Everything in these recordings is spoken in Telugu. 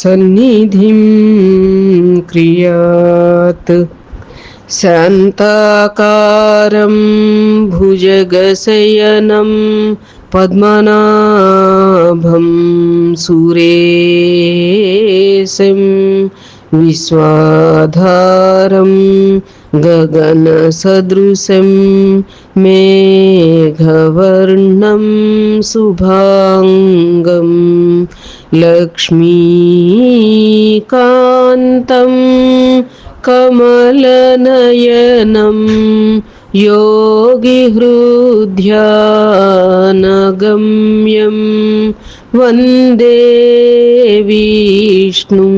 सन्निधिं क्रियात् शान्ताकारं भुजगशयनं पद्मनाभं सुरेशं विश्वाधारं गगनसदृशं मेघवर्णं शुभाङ्गं लक्ष्मीकान्तं कमलनयनं योगिहृद्यानगम्यं वन्दे विष्णुं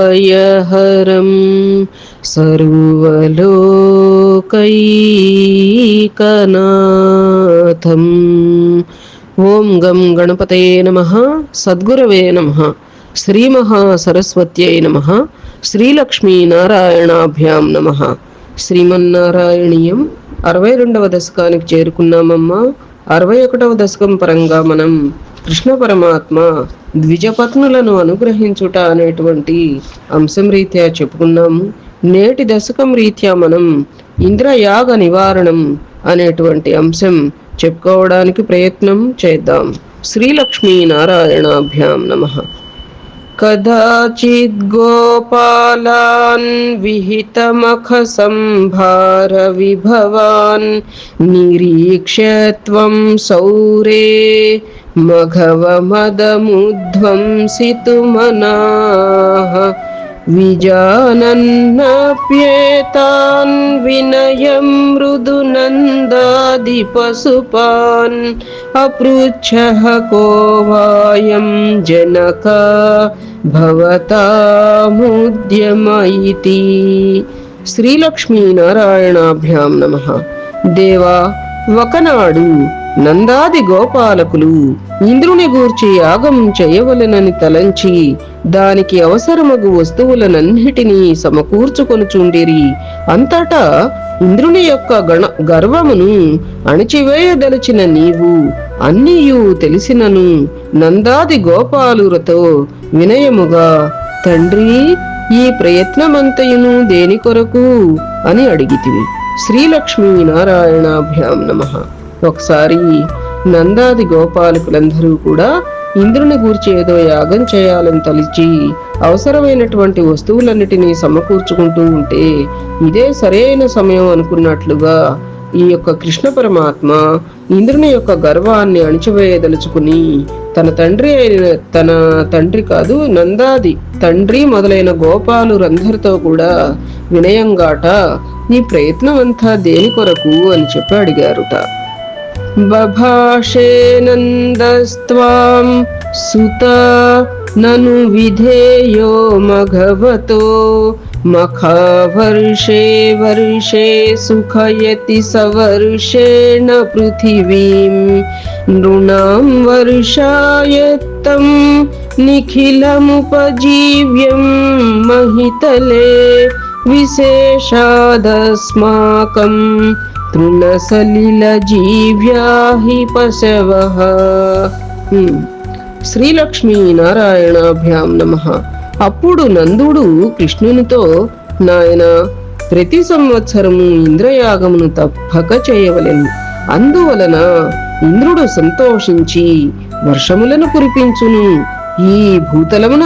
भवभयहरं सर्वलोकैकनाथम् ఓం గం గణపతయే నమ సద్గురవే నమ శ్రీమహాసరస్వత్యై నమ శ్రీలక్ష్మీ నారాయణాభ్యాం నమ శ్రీమన్నారాయణీయం అరవై రెండవ దశకానికి చేరుకున్నామమ్మా అరవై ఒకటవ దశకం పరంగా మనం కృష్ణ పరమాత్మ ద్విజపత్నులను అనుగ్రహించుట అనేటువంటి అంశం రీత్యా చెప్పుకున్నాము. నేటి దశకం రీత్యా మనం ఇంద్రయాగ నివారణం అనేటువంటి అంశం చెప్పుకోవడానికి ప్రయత్నం చేద్దాం. శ్రీలక్ష్మీ నారాయణాభ్యాం నమ. కదాచిద్ గోపాలాన్ విహితమఖ సంభార విభవాన్ నిరీక్ష్య త్వం సౌరే मघवमदमुध्वंसितुमनाः। विजानन्नाप्येतान् विनयम् मृदुनन्दादिपशुपान् अपृच्छः को वायं जनक भवतामुद्यम इति श्रीलक्ष्मीनारायणाभ्यां नमः। देवा वकनाडु। నందాది గోపాలకులు ఇంద్రుని గూర్చి యాగం చేయవలెనని తలంచి దానికి అవసరమగు వస్తువులనన్నిటినీ సమకూర్చుకొనుచుండిరి. అంతటా ఇంద్రుని యొక్క గణ గర్వమును అణిచివేయదలిచిన నీవు అన్నీయు తెలిసినను నందాది గోపాలురతో వినయముగా తండ్రి ఈ ప్రయత్నమంతయును దేని కొరకు? అని అడిగితివి. శ్రీలక్ష్మీ నారాయణాభ్యాం నమః. ఒకసారి నందాది గోపాలకులందరూ కూడా ఇంద్రుని గూర్చి ఏదో యాగం చేయాలని తలిచి అవసరమైనటువంటి వస్తువులన్నిటినీ సమకూర్చుకుంటూ ఉంటే ఇదే సరైన సమయం అనుకున్నట్లుగా ఈ యొక్క కృష్ణ పరమాత్మ ఇంద్రుని యొక్క గర్వాన్ని అణిచివేయదలుచుకుని తన తండ్రి అయిన తన తండ్రి కాదు నందాది తండ్రి మొదలైన గోపాలురందరితో కూడా వినయంగాట ఈ ప్రయత్నం అంతా దేని కొరకు అని చెప్పి అడిగారుట. बभाषे नन्दस्त्वां सुता ननु विधेयो मघवतो। मखावर्षे वर्षे सुखयति सवर्षेण पृथिवीं। नृणां वर्षायत्तं निखिलमुपजीव्यं महितले। विशेषादस्माकम् తృణసలిల జీవ్యాహి పశవః శ్రీలక్ష్మీ నారాయణాభ్యాం నమ అప్పుడు నందుడు కృష్ణునితో నాయన ప్రతి సంవత్సరము ఇంద్రయాగమును తప్పక చేయవలెను. అందువలన ఇంద్రుడు సంతోషించి వర్షములను కురిపించును. ఈ భూతలమున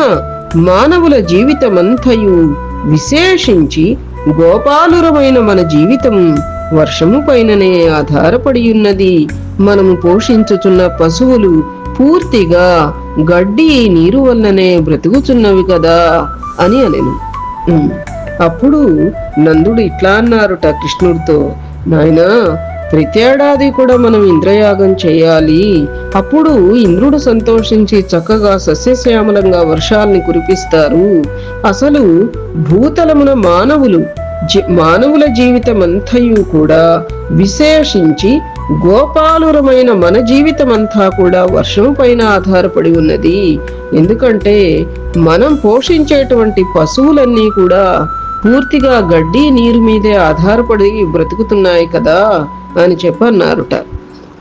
మానవుల జీవితమంతయు విశేషించి గోపాలురమైన మన జీవితం వర్షము పైననే ఆధారపడి ఉన్నది మనము పోషించుచున్న పశువులు పూర్తిగా గడ్డి నీరు వల్లనే బ్రతుకుచున్నవి కదా అని అనెను. అప్పుడు నందుడు ఇట్లా అన్నారుట కృష్ణుడితో నాయనా ప్రతేడాది కూడా మనం ఇంద్రయాగం చేయాలి. అప్పుడు ఇంద్రుడు సంతోషించి చక్కగా సస్యశ్యామలంగా వర్షాల్ని కురిపిస్తారు. అసలు భూతలమున మానవులు మానవుల జీవితమంతయు కూడా విశేషించి గోపాలురమైన మన జీవితమంతా కూడా వర్షం పైన ఆధారపడి ఉన్నది. ఎందుకంటే మనం పోషించేటువంటి పశువులన్నీ కూడా పూర్తిగా గడ్డి నీరు మీదే ఆధారపడి బ్రతుకుతున్నాయి కదా అని చెప్పన్నారుట.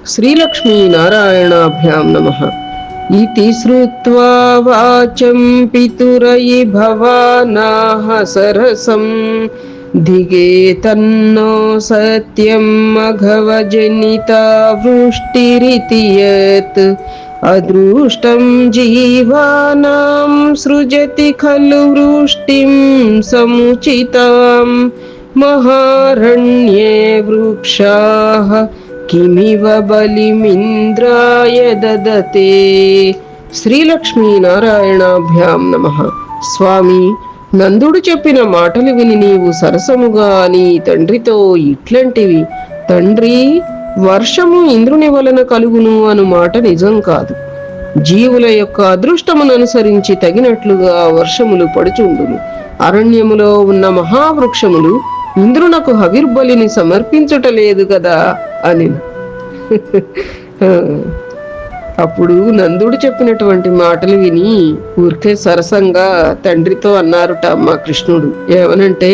శ్రీలక్ష్మీ నారాయణాభ్యాం నమ. ఇతి శ్రుత్వా వాచం పితురయి భవానాహ సరసం. न्न सत्यं मघवजनिता वृष्टिरिति यत् अदृष्टं जीवानां सृजति खलु वृष्टिं समुचितां महारण्ये वृक्षाः किमिव बलिमिन्द्राय ददते। श्रीलक्ष्मीनारायणाभ्यां नमः। स्वामी నందుడు చెప్పిన మాటలు విని నీవు సరసముగా నీ తండ్రితో ఇట్లాంటివి. తండ్రి వర్షము ఇంద్రుని వలన కలుగును అను మాట నిజం కాదు. జీవుల యొక్క అదృష్టమును అనుసరించి తగినట్లుగా వర్షములు పడుచుండును. అరణ్యములో ఉన్న మహావృక్షములు ఇంద్రునకు హవిర్బలిని సమర్పించుట లేదు కదా అని. అప్పుడు నందుడు చెప్పినటువంటి మాటలు విని ఊరికే సరసంగా తండ్రితో అన్నారుట అమ్మ కృష్ణుడు. ఏమనంటే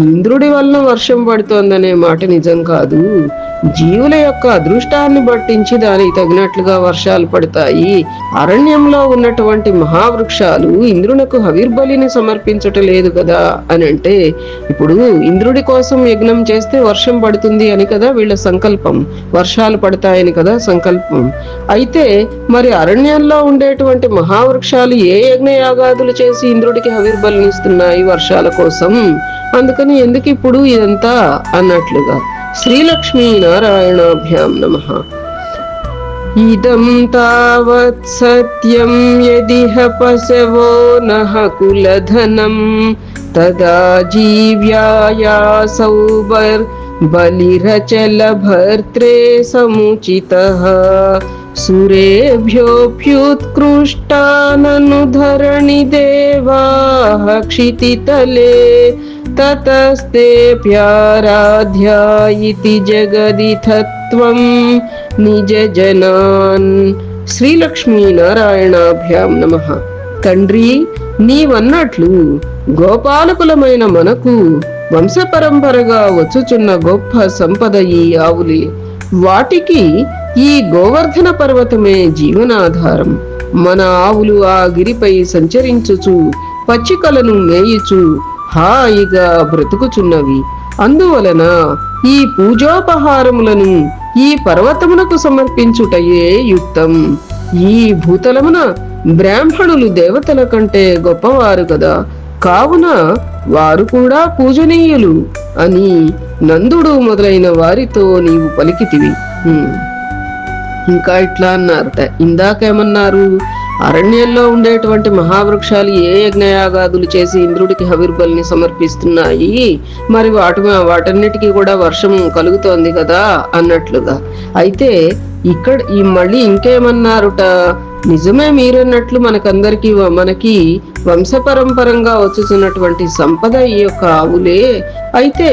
ఇంద్రుడి వల్ల వర్షం పడుతోందనే మాట నిజం కాదు. జీవుల యొక్క అదృష్టాన్ని బట్టించి దానికి తగినట్లుగా వర్షాలు పడతాయి. అరణ్యంలో ఉన్నటువంటి మహావృక్షాలు ఇంద్రునకు హవిర్బలిని సమర్పించట లేదు కదా? అని అంటే ఇప్పుడు ఇంద్రుడి కోసం యజ్ఞం చేస్తే వర్షం పడుతుంది అని కదా వీళ్ళ సంకల్పం. వర్షాలు పడతాయని కదా సంకల్పం. అయితే మరి అరణ్యంలో ఉండేటువంటి మహావృక్షాలు ఏ యజ్ఞయాగాదులు చేసి ఇంద్రుడికి హవిర్బలినిస్తున్నాయి వర్షాల కోసం? అందుకని ఎందుకు ఇప్పుడు ఇదంతా? అన్నట్లుగా श्रीलक्ष्मीनारायणाभ्यां नमः। इदं तावत् सत्यं यदिह पशवो नः कुलधनं तदा जीव्यायासौ बलिरचलभर्त्रे समुचितः। सुरेभ्योऽभ्युत्कृष्टाननुधरणि देवाः क्षितितले। ततस्तेऽप्याराध्या इति जगदिथत्वं నిజజనాన్ శ్రీలక్ష్మీ నారాయణాభ్యాం నమ తండ్రి నీవన్నట్లు గోపాలకులమైన మనకు వంశపరంపరగా వచ్చుచున్న గొప్ప సంపద ఈ ఆవులే వాటికి ఈ గోవర్ధన పర్వతమే జీవనాధారం మన ఆవులు ఆ గిరిపై సంచరించుచు పచ్చికలను మేయుచు హాయిగా బ్రతుకుచున్నవి. అందువలన ఈ పూజోపహారములను ఈ పర్వతమునకు సమర్పించుటయే యుక్తం. ఈ భూతలమున బ్రాహ్మణులు దేవతల కంటే గొప్పవారు కదా. కావున వారు కూడా పూజనీయులు అని నందుడు మొదలైన వారితో నీవు పలికితివి. ఇంకా ఇట్లా అన్నారట ఇందాకేమన్నారు? అరణ్యంలో ఉండేటువంటి మహావృక్షాలు ఏ యజ్ఞయాగాదులు చేసి ఇంద్రుడికి హవిర్బల్ని సమర్పిస్తున్నాయి? మరి వాటి వాటన్నిటికీ కూడా వర్షం కలుగుతోంది కదా అన్నట్లుగా. అయితే ఇక్కడ ఈ మళ్ళీ ఇంకేమన్నారుట? నిజమే మీరన్నట్లు మనకందరికీ మనకి వంశపరంపరంగా వచ్చుతున్నటువంటి సంపద ఈ యొక్క ఆవులే అయితే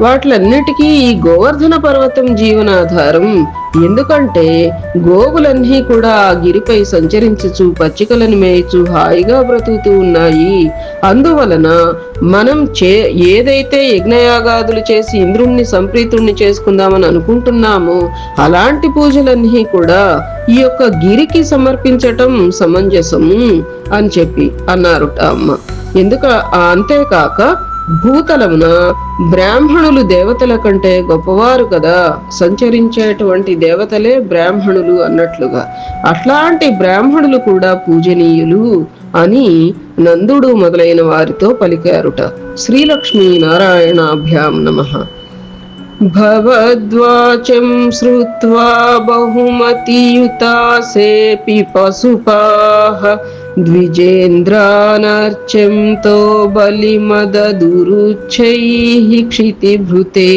వాటిలన్నిటికీ ఈ గోవర్ధన పర్వతం జీవనాధారం. ఎందుకంటే గోవులన్నీ కూడా ఆ గిరిపై సంచరించుచు పచ్చికలను మేయచు హాయిగా బ్రతుకుతూ ఉన్నాయి. అందువలన మనం చే ఏదైతే యజ్ఞయాగాదులు చేసి ఇంద్రుణ్ణి సంప్రీతుణ్ణి చేసుకుందామని అనుకుంటున్నామో అలాంటి పూజలన్నీ కూడా ఈ యొక్క గిరికి సమర్పించటం సమంజసము అని చెప్పి అన్నారు అమ్మ. ఎందుక అంతేకాక భూతలమున బ్రాహ్మణులు దేవతల కంటే గొప్పవారు కదా. సంచరించేటువంటి దేవతలే బ్రాహ్మణులు అన్నట్లుగా. అట్లాంటి బ్రాహ్మణులు కూడా పూజనీయులు అని నందుడు మొదలైన వారితో పలికారుట. శ్రీలక్ష్మీ నారాయణాభ్యాం నమ. భవద్వాచం శ్రుత్వా బహుమతియుతా సేపి పశుపాహ द्विजेन्द्रानार्चिन्तो बलिमददुरुच्छैः क्षितिभृते।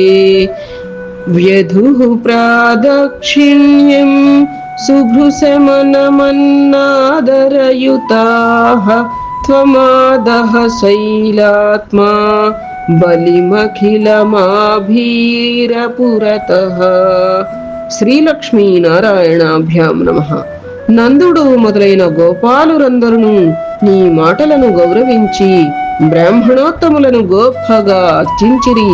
व्यधुः प्रादक्षिण्यं सुभृशमनमन्नादरयुताः त्वमादः शैलात्मा बलिमखिलमाभीरपुरतः। श्रीलक्ष्मीनारायणाभ्यां नमः। నందుడు మొదలైన గోపాలురందరును నీ మాటలను గౌరవించి బ్రాహ్మణోత్తములను గోప్పగా అర్చించిరి.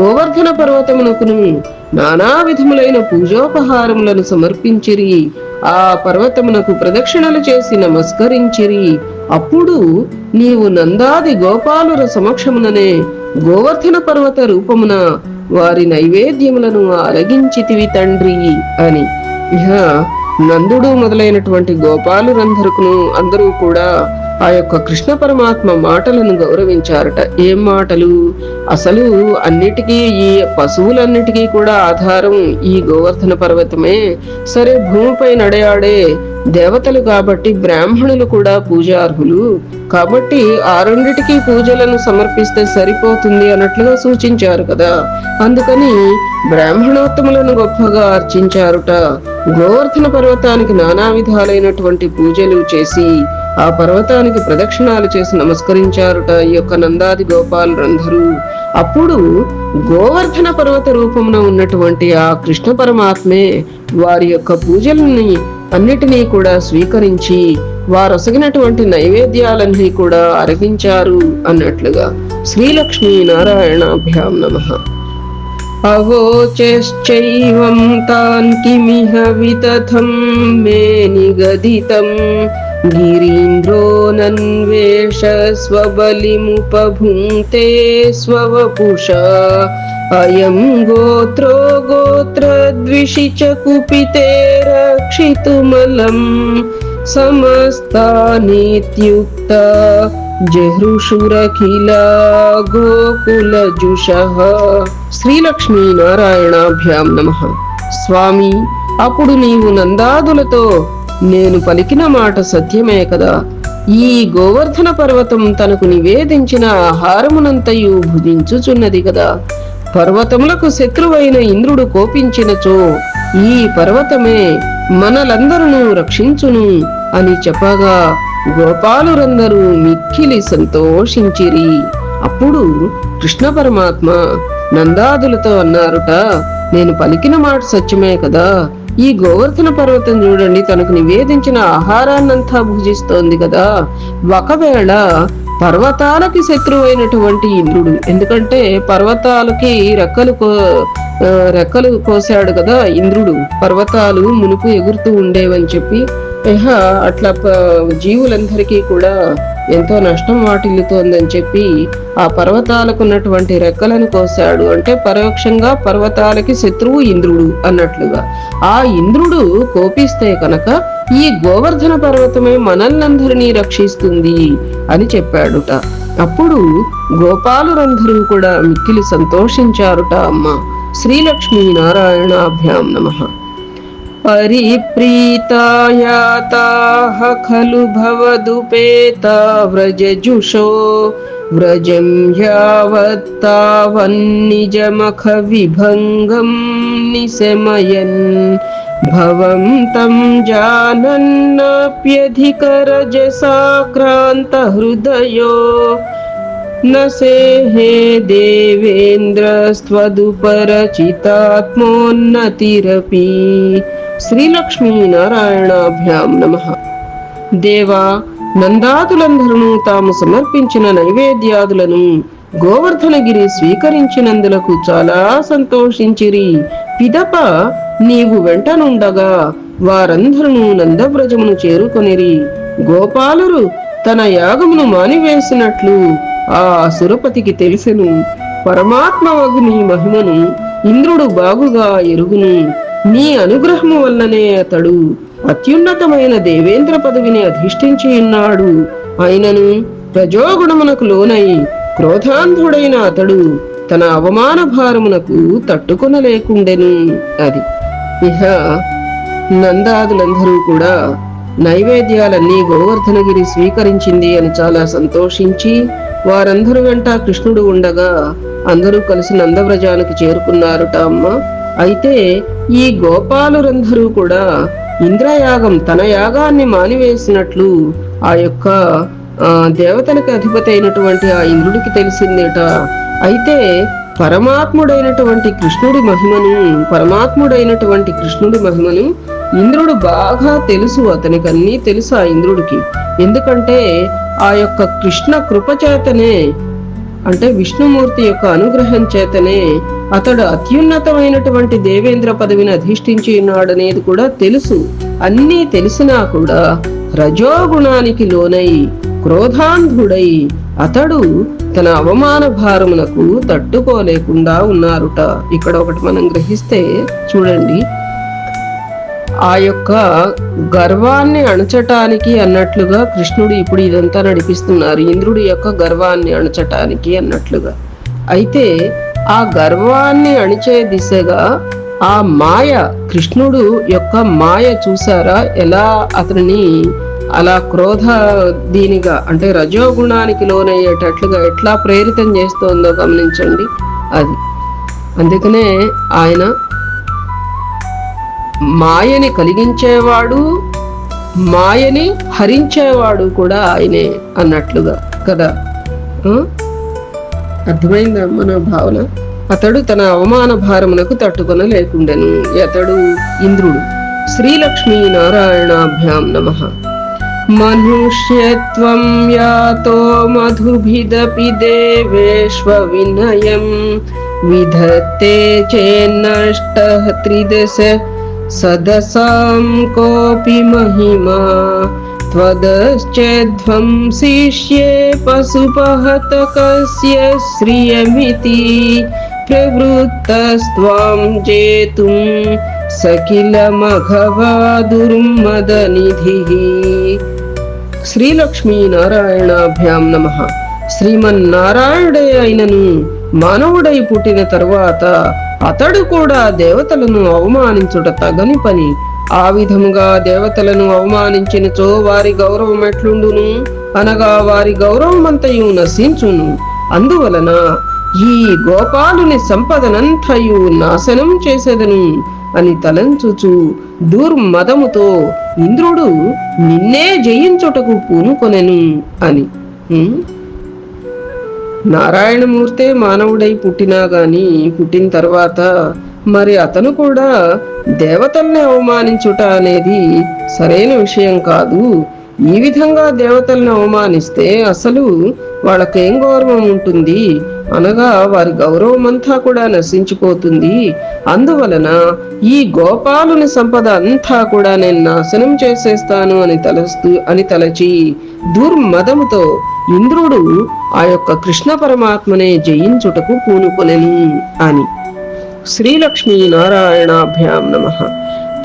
గోవర్ధన పర్వతమునకును నానా విధములైన పూజోపహారములను సమర్పించిరి. ఆ పర్వతమునకు ప్రదక్షిణలు చేసి నమస్కరించిరి. అప్పుడు నీవు నందాది గోపాలుర సమక్షముననే గోవర్ధన పర్వత రూపమున వారి నైవేద్యములను ఆరగించితివి తండ్రి అని. ఇహ నందుడు మొదలైనటువంటి గోపాలురందరుకును అందరూ కూడా ఆ యొక్క కృష్ణ పరమాత్మ మాటలను గౌరవించారట. ఏం మాటలు? అసలు అన్నిటికీ ఈ పశువులన్నిటికీ కూడా ఆధారం ఈ గోవర్ధన పర్వతమే. సరే భూమిపై నడయాడే దేవతలు కాబట్టి బ్రాహ్మణులు కూడా పూజార్హులు. కాబట్టి ఆ రెండిటికి పూజలను సమర్పిస్తే సరిపోతుంది అన్నట్లుగా సూచించారు కదా. అందుకని బ్రాహ్మణోత్తములను గొప్పగా అర్చించారుట. గోవర్ధన పర్వతానికి నానా విధాలైనటువంటి పూజలు చేసి ఆ పర్వతానికి ప్రదక్షిణాలు చేసి నమస్కరించారుట ఈ యొక్క నందాది గోపాలురందరూ అప్పుడు గోవర్ధన పర్వత రూపమున ఉన్నటువంటి ఆ కృష్ణ పరమాత్మే వారి యొక్క పూజలని అన్నిటినీ కూడా స్వీకరించి వారొసగినటువంటి నైవేద్యాలన్నీ కూడా అరగించారు అన్నట్లుగా శ్రీలక్ష్మీ నారాయణాభ్యాం నమః. అవోచేశ్చైవం తాన్ కిమిహ వితథం మే నిగదితం. గిరీంద్రో నన్వేష స్వబలిముపభుంక్తే స్వవపుష అయం గోత్రో గోత్రద్విషి చ కుపితే రక్షితుమలం సమస్తానీత్యుక్త జహృషురఖిల గోకులజుషః శ్రీలక్ష్మీ నారాయణాభ్యాం నమః స్వామి అప్పుడు నీవు నందాదులతో నేను పలికిన మాట సత్యమే కదా. ఈ గోవర్ధన పర్వతం తనకు నివేదించిన ఆహారమునంతయు భుజించుచున్నది కదా. పర్వతములకు శత్రువైన ఇంద్రుడు కోపించినచో ఈ పర్వతమే మనలందరూ రక్షించును అని చెప్పగా గోపాలురందరూ మిక్కిలి సంతోషించిరి. అప్పుడు కృష్ణ పరమాత్మ నందాదులతో అన్నారుట నేను పలికిన మాట సత్యమే కదా. ఈ గోవర్ధన పర్వతం చూడండి తనకు నివేదించిన ఆహారాన్నంతా భుజిస్తోంది కదా. ఒకవేళ పర్వతాలకి శత్రువైనటువంటి ఇంద్రుడు ఎందుకంటే పర్వతాలకి రెక్కలు కో రెక్కలు కోసాడు కదా ఇంద్రుడు పర్వతాలు మునుపు ఎగురుతూ ఉండేవని చెప్పి అట్లా జీవులందరికీ కూడా ఎంతో నష్టం వాటిల్లుతోందని చెప్పి ఆ పర్వతాలకు ఉన్నటువంటి రెక్కలను కోశాడు. అంటే పరోక్షంగా పర్వతాలకి శత్రువు ఇంద్రుడు అన్నట్లుగా. ఆ ఇంద్రుడు కోపిస్తే కనుక ఈ గోవర్ధన పర్వతమే మనల్నందరినీ రక్షిస్తుంది అని చెప్పాడుట. అప్పుడు గోపాలురందరూ కూడా మిక్కిలి సంతోషించారుట అమ్మ. శ్రీలక్ష్మీ నారాయణాభ్యాం నమః. परिप्रीतायाताः खलु भवदुपेता व्रजजुषो व्रजं यावत्तावन्निजमखविभङ्गं निशमयन् भवं तं जानन्नप्यधिकरजसाक्रान्तहृदयो। न सेहे देवेन्द्रस्त्वदुपरचितात्मोन्नतिरपि శ్రీలక్ష్మీ నారాయణాభ్యాం నమ. దేవా నందాదులందరూ తాము సమర్పించిన నైవేద్యాదులను గోవర్ధనగిరి స్వీకరించినందులకు చాలా సంతోషించిరి. పిదప నీవు వెంటనుండగా వారందరూ నందవ్రజమును చేరుకొనిరి. గోపాలురు తన యాగమును మానివేసినట్లు ఆ సురపతికి తెలిసెను. పరమాత్మ నీ మహిమను ఇంద్రుడు బాగుగా ఎరుగును. నీ అనుగ్రహము వల్లనే అతడు అత్యున్నతమైన దేవేంద్ర పదవిని అధిష్ఠించి ఉన్నాడు. ఆయనను రజోగుణమునకు లోనై క్రోధాంధుడైన అతడు తన అవమాన భారమునకు తట్టుకొనలేకుండెను అది. ఇహ నందాదులందరూ కూడా నైవేద్యాలన్నీ గోవర్ధనగిరి స్వీకరించింది అని చాలా సంతోషించి వారందరూ వెంట కృష్ణుడు ఉండగా అందరూ కలిసి నందవ్రజానికి చేరుకున్నారుట అమ్మ. అయితే ఈ గోపాలురందరూ కూడా ఇంద్రయాగం తన యాగాన్ని మానివేసినట్లు ఆ యొక్క దేవతలకు అధిపతి అయినటువంటి ఆ ఇంద్రుడికి తెలిసిందేట. అయితే పరమాత్ముడైనటువంటి కృష్ణుడి మహిమను పరమాత్ముడైనటువంటి కృష్ణుడి మహిమను ఇంద్రుడు బాగా తెలుసు అతనికి అన్నీ తెలుసు ఆ ఇంద్రుడికి. ఎందుకంటే ఆ యొక్క కృష్ణ కృపచేతనే అంటే విష్ణుమూర్తి యొక్క అనుగ్రహం చేతనే అతడు అత్యున్నతమైనటువంటి దేవేంద్ర పదవిని అధిష్ఠించి ఉన్నాడనేది కూడా తెలుసు. అన్నీ తెలిసినా కూడా రజోగుణానికి లోనై క్రోధాంధుడై అతడు తన అవమాన భారమునకు తట్టుకోలేకుండా ఉన్నారుట. ఇక్కడ ఒకటి మనం గ్రహిస్తే చూడండి. ఆ యొక్క గర్వాన్ని అణచటానికి అన్నట్లుగా కృష్ణుడు ఇప్పుడు ఇదంతా నడిపిస్తున్నారు. ఇంద్రుడి యొక్క గర్వాన్ని అణచటానికి అన్నట్లుగా. అయితే ఆ గర్వాన్ని అణిచే దిశగా ఆ మాయ కృష్ణుడు యొక్క మాయ చూసారా ఎలా అతనిని అలా క్రోధ దీనిగా అంటే రజోగుణానికి లోనయ్యేటట్లుగా ఎట్లా ప్రేరితం చేస్తోందో గమనించండి. అది అందుకనే ఆయన మాయని కలిగించేవాడు మాయని హరించేవాడు కూడా ఆయనే అన్నట్లుగా కదా? ఆ? అర్థమైందా మన భావన? అతడు తన అవమాన భారమునకు తట్టుకొన లేకుండెను అతడు ఇంద్రుడు. శ్రీలక్ష్మీ నారాయణాభ్యాం నమ. మనుష్యత్వం యాతో మధుభిదపి దేవేష్వ వినయం. విధత్తే చేన్నష్ట త్రిదశ సదసాం కోపి మహిమా त्वदश्चध्वं शिष्ये पशुपहतकस्य श्रियमिति प्रवृत्तस्त्वां जेतुं स किल मघवा दुर्मदनिधिः శ్రీలక్ష్మీనారాయణాభ్యాం నమ శ్రీమన్నారాయణుడే అయినను మానవుడై పుట్టిన తరువాత అతడు కూడా దేవతలను అవమానించుట తగని పని. ఆ విధముగా దేవతలను అవమానించినచో వారి గౌరవం ఎట్లుండును? అనగా వారి గౌరవమంతయు నశించును. అందువలన ఈ గోపాలుని సంపదనంతయు నాశనం చేసేదను అని తలంచుచు దుర్మదముతో ఇంద్రుడు నిన్నే జయించుటకు పూనుకొనెను అని. నారాయణమూర్తే మానవుడై పుట్టినా గాని పుట్టిన తర్వాత మరి అతను కూడా దేవతల్ని అవమానించుట అనేది సరైన విషయం కాదు. ఈ విధంగా దేవతల్ని అవమానిస్తే అసలు వాళ్ళకేం గౌరవం ఉంటుంది? అనగా వారి గౌరవం అంతా కూడా నశించిపోతుంది. అందువలన ఈ గోపాలుని సంపద అంతా కూడా నేను నాశనం చేసేస్తాను అని తలస్తూ అని తలచి దుర్మదముతో ఇంద్రుడు ఆ యొక్క కృష్ణ పరమాత్మనే జయించుటకు పూనుకొనెను అని శ్రీలక్ష్మీ నారాయణాభ్యాం నమ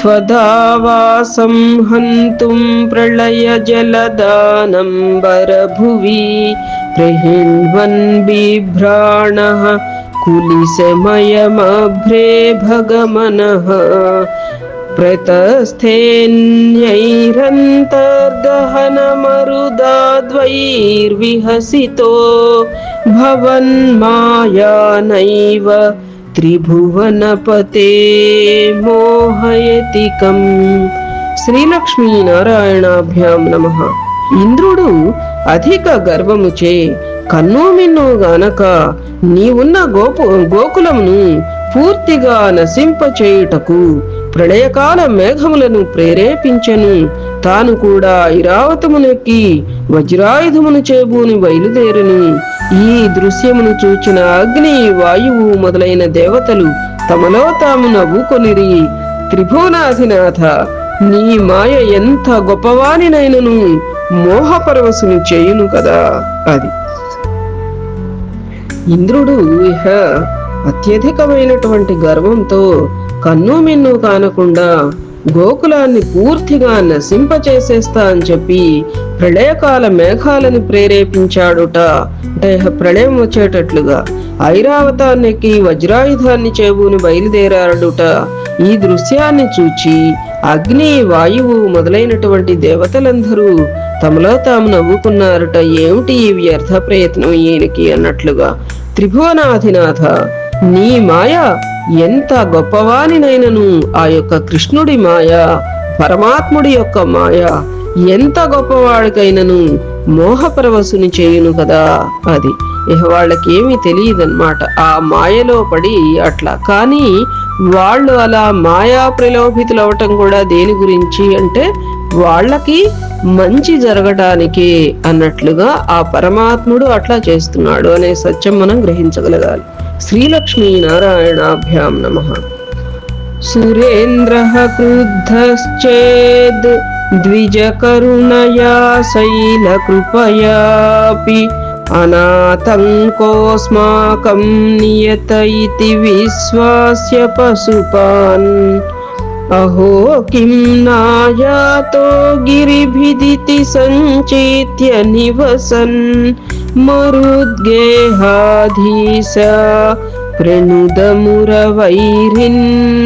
त्वदावासं हन्तुं प्रलयजलदानम्बरभुवि प्रहिण्वन् बिभ्राणः कुलिशमयमभ्रे भगमनः प्रतस्थेन्यैरन्तर्दहनमरुदाद्वैर्विहसितो भवन्मायानैव త్రిభువనపతే మోహయతికం శ్రీలక్ష్మీ నారాయణాభ్యాం నమ ఇంద్రుడు అధిక గర్వముచే కన్ను మిన్ను గానక నీవున్న గోపు గోకులమును పూర్తిగా నశింపచేయుటకు ప్రళయకాల మేఘములను ప్రేరేపించెను. తాను కూడా ఇరావతమునెక్కి వజ్రాయుధమును చేబూని బయలుదేరును. ఈ దృశ్యమును చూచిన అగ్ని వాయువు మొదలైన దేవతలు తమలో తాము నవ్వుకొనిరి త్రిభువనాధినాథ నీ మాయ ఎంత గొప్పవానినైనను మోహపరవశుని చేయును కదా అది. ఇంద్రుడు ఇహ అత్యధికమైనటువంటి గర్వంతో కన్ను మిన్ను కానకుండా గోకులాన్ని పూర్తిగా నశింపచేసేస్తా అని చెప్పి ప్రళయకాల మేఘాలను ప్రేరేపించాడుట. అంటే ప్రళయం వచ్చేటట్లుగా ఐరావతానికి వజ్రాయుధాన్ని చేబూని బయలుదేరాడుట. ఈ దృశ్యాన్ని చూచి అగ్ని వాయువు మొదలైనటువంటి దేవతలందరూ తమలో తాము నవ్వుకున్నారట. ఏమిటి ఈ వ్యర్థ ప్రయత్నం ఈయనకి అన్నట్లుగా త్రిభువనాధినాథ నీ మాయ ఎంత గొప్పవానినైనను ఆ యొక్క కృష్ణుడి మాయ పరమాత్ముడి యొక్క మాయ ఎంత గొప్పవాడికైనను మోహపరవశుని చేయును కదా అది. ఇహ వాళ్ళకేమీ తెలియదన్నమాట. ఆ మాయలో పడి అట్లా. కానీ వాళ్ళు అలా మాయా ప్రలోభితులవటం కూడా దేని గురించి అంటే వాళ్ళకి మంచి జరగటానికి అన్నట్లుగా ఆ పరమాత్ముడు అట్లా చేస్తున్నాడు అనే సత్యం మనం గ్రహించగలగాలి. श्रीलक्ष्मीनारायणाभ्यां नमः। सुरेन्द्रः क्रुद्धश्चेद् द्विजकरुणया शैलकृपयापि अनातङ्कोऽस्माकं नियत इति विश्वास्य पशुपान्। अहो किं नायातो गिरिभिदिति सञ्चेत्य निवसन्। మరుద్గేహాధీశ ప్రణుదమురవైరిన్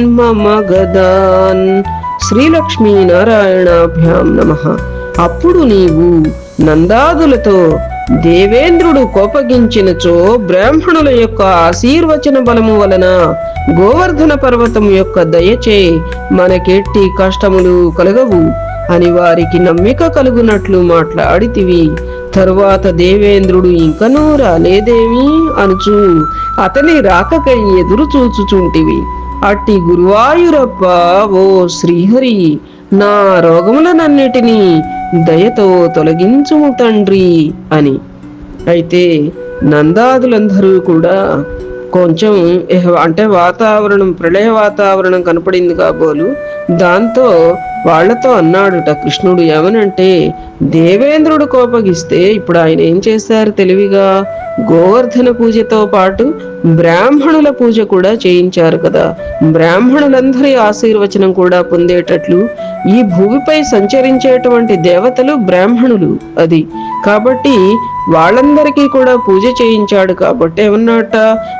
మమ గదాన్ శ్రీలక్ష్మీ నారాయణాభ్యాం నమ అప్పుడు నీవు నందాదులతో దేవేంద్రుడు కోపగించినచో బ్రాహ్మణుల యొక్క ఆశీర్వచన బలము వలన గోవర్ధన పర్వతం యొక్క దయచే మనకెట్టి కష్టములు కలగవు. అని వారికి నమ్మిక కలుగునట్లు మాట్లాడితివి. తరువాత దేవేంద్రుడు ఇంకనూ రాలేదేమి అనుచు. అతని రాకకై ఎదురు చూచుచుంటివి. అట్టి గురువాయురప్ప ఓ శ్రీహరి నా రోగములనన్నిటినీ దయతో తొలగించుము తండ్రి అని. అయితే నందాదులందరూ కూడా కొంచెం అంటే వాతావరణం ప్రళయ వాతావరణం కనపడింది కాబోలు దాంతో వాళ్ళతో అన్నాడుట కృష్ణుడు ఎవనంటే దేవేంద్రుడు కోపగిస్తే ఇప్పుడు ఆయన ఏం చేశారు తెలివిగా? గోవర్ధన పూజతో పాటు బ్రాహ్మణుల పూజ కూడా చేయించారు కదా. బ్రాహ్మణులందరి ఆశీర్వచనం కూడా పొందేటట్లు ఈ భూమిపై సంచరించేటువంటి దేవతలు బ్రాహ్మణులు అది. కాబట్టి వాళ్ళందరికీ కూడా పూజ చేయించాడు కాబట్టి ఏమన్నట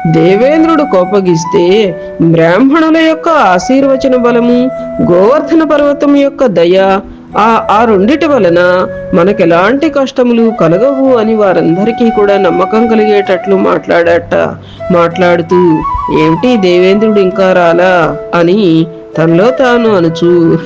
దేవేంద్రుడు కోపగిస్తే బ్రాహ్మణుల యొక్క ఆశీర్వచన బలము గోవర్ధన పర్వతం యొక్క దయ ఆ ఆ రెండిటి వలన మనకు ఎలాంటి కష్టములు కలగవు అని వారందరికీ కూడా నమ్మకం కలిగేటట్లు మాట్లాడట. మాట్లాడుతూ ఏమిటి దేవేంద్రుడు ఇంకా రాలా? అని తనలో తాను అనుచు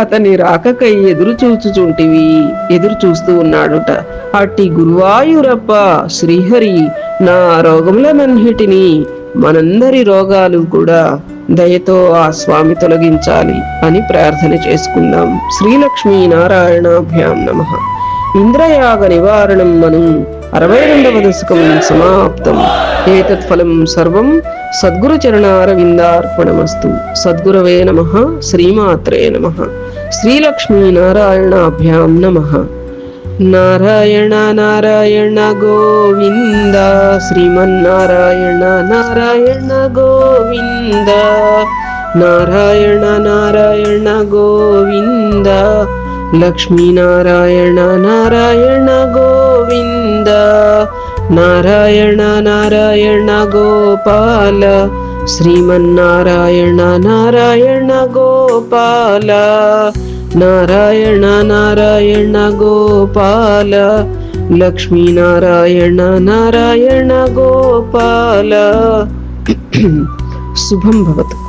అతని రాకకై ఎదురు చూచుచుంటివి ఎదురు చూస్తూ ఉన్నాడుట. అట్టి గురువాయూరప్ప శ్రీహరి నా రోగములనన్నిటినీ మనందరి రోగాలు కూడా దయతో ఆ స్వామి తొలగించాలి అని ప్రార్థన చేసుకుందాం. శ్రీలక్ష్మీ నారాయణాభ్యాం నమ. ఇంద్రయాగ నివారణం మనం అరవై రెండవ దశకం సమాప్తం. ఏతత్ ఫలం సర్వం సద్గురు చరణారవిందార్పణమస్తు. సద్గురవే నమ. శ్రీమాత్రే నమ. శ్రీలక్ష్మీ నారాయణాభ్యాం నమ. ನಾರಾಯಣ ನಾರಾಯಣ ಗೋವಿಂದ, ಶ್ರೀಮನ್ನಾರಾಯಣ, ನಾರಾಯಣ ಗೋವಿಂದ, ನಾರಾಯಣ ನಾರಾಯಣ ಗೋವಿಂದ, ಲಕ್ಷ್ಮೀನಾರಾಯಣ, ನಾರಾಯಣ ಗೋವಿಂದ, ನಾರಾಯಣ ನಾರಾಯಣ ಗೋಪಾಲ, ಶ್ರೀಮನ್ನಾರಾಯಣ, ನಾರಾಯಣ ಗೋಪಾಲ ನಾರಾಯಣ ನಾರಾಯಣ ಗೋಪಾಲ ಲಕ್ಷ್ಮೀ ನಾರಾಯಣ ನಾರಾಯಣ ಗೋಪಾಲ ಶುಭಂ ಭವತು